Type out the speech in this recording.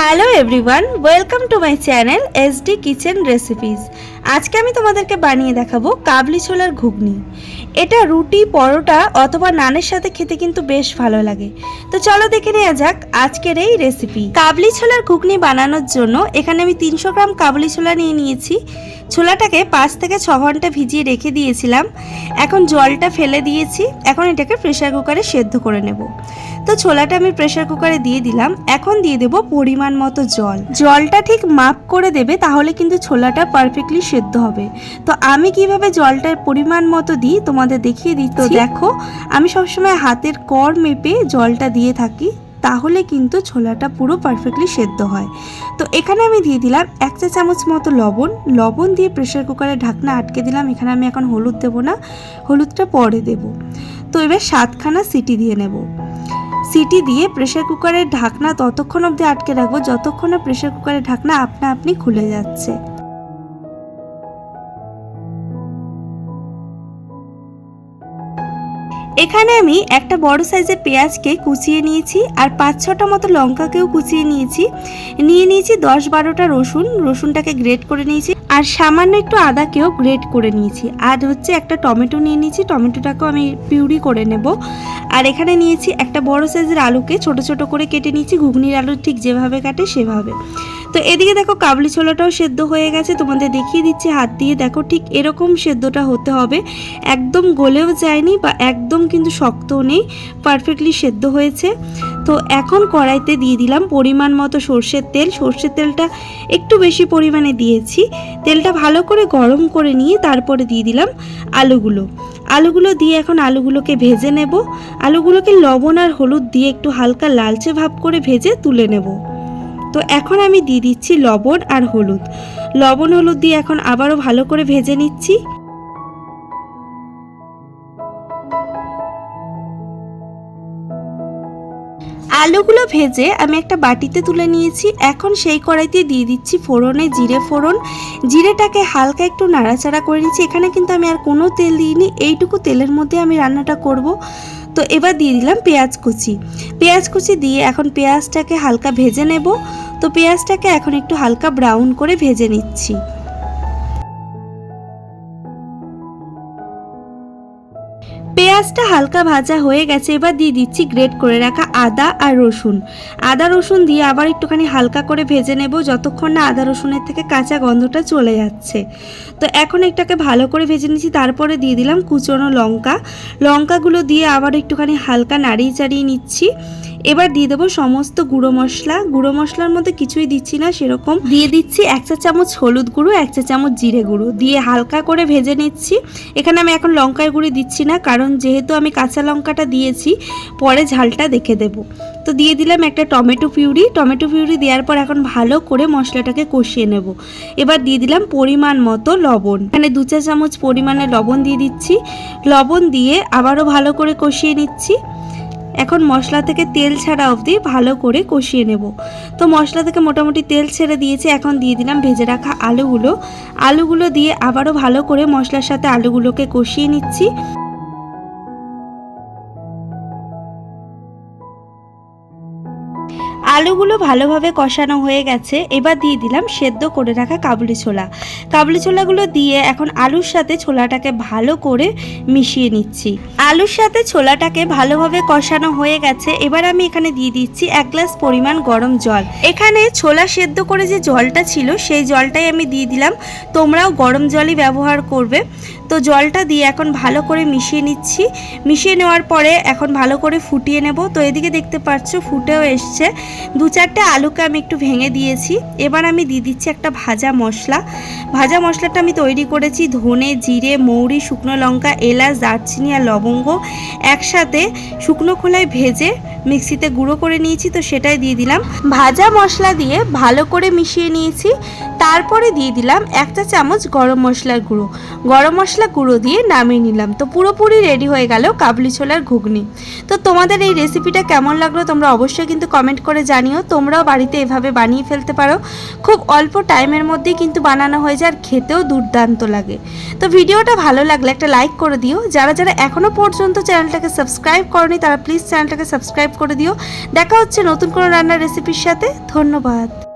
Hello everyone welcome to my channel SD kitchen recipes আজকে আমি তোমাদেরকে বানিয়ে দেখাবো কাবলি ছোলার ঘুগনি। এটা রুটি, পরোটা অথবা নানের সাথে খেতে কিন্তু বেশ ভালো লাগে। তো চলো দেখে নেওয়া যাক আজকের এই রেসিপি কাবলি ছোলার ঘুগনি বানানোর জন্য এখানে আমি তিনশো গ্রাম কাবলি ছোলা নিয়ে নিয়েছি। ছোলাটাকে পাঁচ থেকে ছ ঘণ্টা ভিজিয়ে রেখে দিয়েছিলাম। এখন জলটা ফেলে দিয়েছি। এখন এটাকে প্রেশার কুকারে সেদ্ধ করে নেব। তো ছোলাটা আমি প্রেশার কুকারে দিয়ে দিলাম। এখন দিয়ে দেব পরিমাণ মতো জল। জলটা ঠিক মাপ করে দেবে, তাহলে কিন্তু ছোলাটা পারফেক্টলি সেদ্ধ হবে। তো আমি কীভাবে জলটার পরিমাণ মতো দিই তোমাদের দেখিয়ে দিই। তো দেখো আমি সবসময় হাতের কর মেপে জলটা দিয়ে থাকি তাহলে কিন্তু ছোলাটা পুরো পারফেক্টলি সেদ্ধ হয়। তো এখানে আমি দিয়ে দিলাম এক চা চামচ মতো লবণ। লবণ দিয়ে প্রেশার কুকারে ঢাকনা আটকে দিলাম এখানে আমি এখন হলুদ দেবো না হলুদটা পরে দেব। তো এবার সাতখানা সিটি দিয়ে নেব। সিটি দিয়ে প্রেশার কুকারের ঢাকনা ততক্ষণ অবধি আটকে রাখব যতক্ষণ না প্রেশার কুকারের ঢাকনা আপনা আপনি খুলে যাচ্ছে। এখানে আমি একটা বড় সাইজের পেঁয়াজকে কুচিয়ে নিয়েছি আর পাঁচ ছটা মতো লঙ্কাকেও কুচিয়ে নিয়েছি। নিয়ে নিয়েছি দশ বারোটা রসুন, রসুনটাকে গ্রেট করে নিয়েছি আর সামান্য একটু আদাকেও গ্রেট করে নিয়েছি। আর হচ্ছে একটা টমেটো নিয়ে নিয়েছি, টমেটোটাকেও আমি পিউরি করে নেব। আর এখানে নিয়েছি একটা বড় সাইজের আলুকে ছোট ছোট করে কেটে নিয়েছি, ঘুগনির আলু ঠিক যেভাবে কাটে সেভাবে। তো এদিকে দেখো কাবলি ছোলাটাও সেদ্ধ হয়ে গেছে, তোমাদের দেখিয়ে দিচ্ছি, হাত দিয়ে দেখো ঠিক এরকম সেদ্ধটা হতে হবে। একদম গলেও যায়নি বা একদম কিন্তু শক্তও নেই পারফেক্টলি সেদ্ধ হয়েছে। তো এখন কড়াইতে দিয়ে দিলাম পরিমাণ মতো সর্ষের তেল, সর্ষের তেলটা একটু বেশি পরিমাণে দিয়েছি। তেলটা ভালো করে গরম করে নিয়ে তারপরে দিয়ে দিলাম আলুগুলো। আলুগুলো দিয়ে এখন আলুগুলোকে ভেজে নেব। আলুগুলোকে লবণ আর হলুদ দিয়ে একটু হালকা লালচে ভাব করে ভেজে তুলে নেব। তো এখন আমি দিয়ে দিচ্ছি লবণ আর হলুদ। লবণ, হলুদ দিয়ে এখন আবারও ভালো করে ভেজে নিচ্ছি। আলুগুলো ভেজে আমি একটা বাটিতে তুলে নিয়েছি। এখন সেই কড়াইতে দিয়ে দিচ্ছি ফোড়নে জিরে ফোড়ন। জিরেটাকে হালকা একটু নাড়াচাড়া করে নিচ্ছি। এখানে কিন্তু আমি আর কোনো তেল দিইনি। এইটুকু তেলের মধ্যে আমি রান্নাটা করব। তো এবার দিয়ে দিলাম পেঁয়াজ কুচি। পেঁয়াজ কুচি দিয়ে এখন পেঁয়াজটাকে হালকা ভেজে নেব। তো পেঁয়াজটাকে এখন একটু হালকা ব্রাউন করে ভেজে নিচ্ছি। পেঁয়াজটা হালকা ভাজা হয়ে গেছে, এবার দিয়ে দিচ্ছি গ্রেট করে রাখা আদা আর রসুন। আদা, রসুন দিয়ে আবার একটুখানি হালকা করে ভেজে নেব, যতক্ষণ না আদা, রসুনের থেকে কাঁচা গন্ধটা চলে যাচ্ছে। তো এখন এটাকে ভালো করে ভেজে নিচ্ছি, তারপরে দিয়ে দিলাম কুচনো লঙ্কা। লঙ্কাগুলো দিয়ে আবার একটুখানি হালকা নাড়িয়ে চাড়িয়ে নিচ্ছি। এবার দিয়ে দেবো সমস্ত গুঁড়ো মশলা। গুঁড়ো মশলার মধ্যে কিছুই দিচ্ছি না, সেরকম। দিয়ে দিচ্ছি এক চা চামচ হলুদ গুঁড়ো, এক চা চামচ জিরে গুঁড়ো। দিয়ে হালকা করে ভেজে নিচ্ছি। এখানে আমি এখন লঙ্কার গুঁড়ি দিচ্ছি না, কারণ যেহেতু আমি কাঁচা লঙ্কাটা দিয়েছি, পরে ঝালটা দেখে দেব। তো দিয়ে দিলাম একটা টমেটো পিউরি। টমেটো পিউরি দেওয়ার পর এখন ভালো করে মশলাটাকে কষিয়ে নেব। এবার দিয়ে দিলাম পরিমাণ মতো লবণ। এখানে দু চা চামচ পরিমাণে লবণ দিয়ে দিচ্ছি। লবণ দিয়ে আবারও ভালো করে কষিয়ে নিচ্ছি। এখন মশলা থেকে তেল ছাড়া অবধি ভালো করে কষিয়ে নেব। তো মশলা থেকে মোটামুটি তেল ছেড়ে দিয়েছে, এখন দিয়ে দিলাম ভেজে রাখা আলুগুলো। আলুগুলো দিয়ে আবারও ভালো করে মশলার সাথে আলুগুলোকে কষিয়ে নিচ্ছি। আলুগুলো ভালোভাবে কষানো হয়ে গেছে, এবার দিয়ে দিলাম সেদ্ধ করে রাখা কাবলি ছোলা। কাবলি ছোলাগুলো দিয়ে এখন আলুর সাথে ছোলাটাকে ভালো করে মিশিয়ে নিচ্ছি। আলুর সাথে ছোলাটাকে ভালোভাবে কষানো হয়ে গেছে, এবার আমি এখানে দিয়ে দিচ্ছি এক গ্লাস পরিমাণ গরম জল। এখানে ছোলা সেদ্ধ করে যে জলটা ছিল, সেই জলটাই আমি দিয়ে দিলাম। তোমরাও গরম জলই ব্যবহার করবে। তো জলটা দিয়ে এখন ভালো করে মিশিয়ে নিচ্ছি। মিশিয়ে নেওয়ার পরে এখন ভালো করে ফুটিয়ে নেব। তো এদিকে দেখতে পাচ্ছ ফুটেও এসছে। দু চারটে আলুকে আমি একটু ভেঙে দিয়েছি। এবার আমি দিয়ে দিচ্ছি একটা ভাজা মশলা। ভাজা মশলাটা আমি তৈরি করেছি ধনে, জিরে, মৌরি, শুকনো লঙ্কা, এলাচ, দারচিনি আর লবঙ্গ একসাথে শুকনো খোলায় ভেজে মিক্সিতে গুঁড়ো করে নিয়েছি, তো সেটাই দিয়ে দিলাম। ভাজা মশলা দিয়ে ভালো করে মিশিয়ে নিয়েছি। তারপরে দিয়ে দিলাম এক চা চামচ গরম মশলার গুঁড়ো। গরম মশলা গুঁড়ো দিয়ে নামিয়ে নিলাম। তো পুরোপুরি রেডি হয়ে গেল কাবলি ছোলার ঘুগনি। তো তোমাদের এই রেসিপিটা কেমন লাগল তোমরা অবশ্যই কিন্তু কমেন্ট করে জানিও। তোমরাও বাড়িতে এভাবে বানিয়ে ফেলতে পারো। খুব অল্প টাইমের মধ্যেই কিন্তু বানানো হয়ে যায় আর খেতেও দুর্দান্ত লাগে। তো ভিডিওটা ভালো লাগলে একটা লাইক করে দিও। যারা যারা এখনও পর্যন্ত চ্যানেলটাকে সাবস্ক্রাইব করনি, তারা প্লিজ চ্যানেলটাকে সাবস্ক্রাইব করে দিও। দেখা হচ্ছে নতুন কোনো রান্নার রেসিপির সাথে। ধন্যবাদ।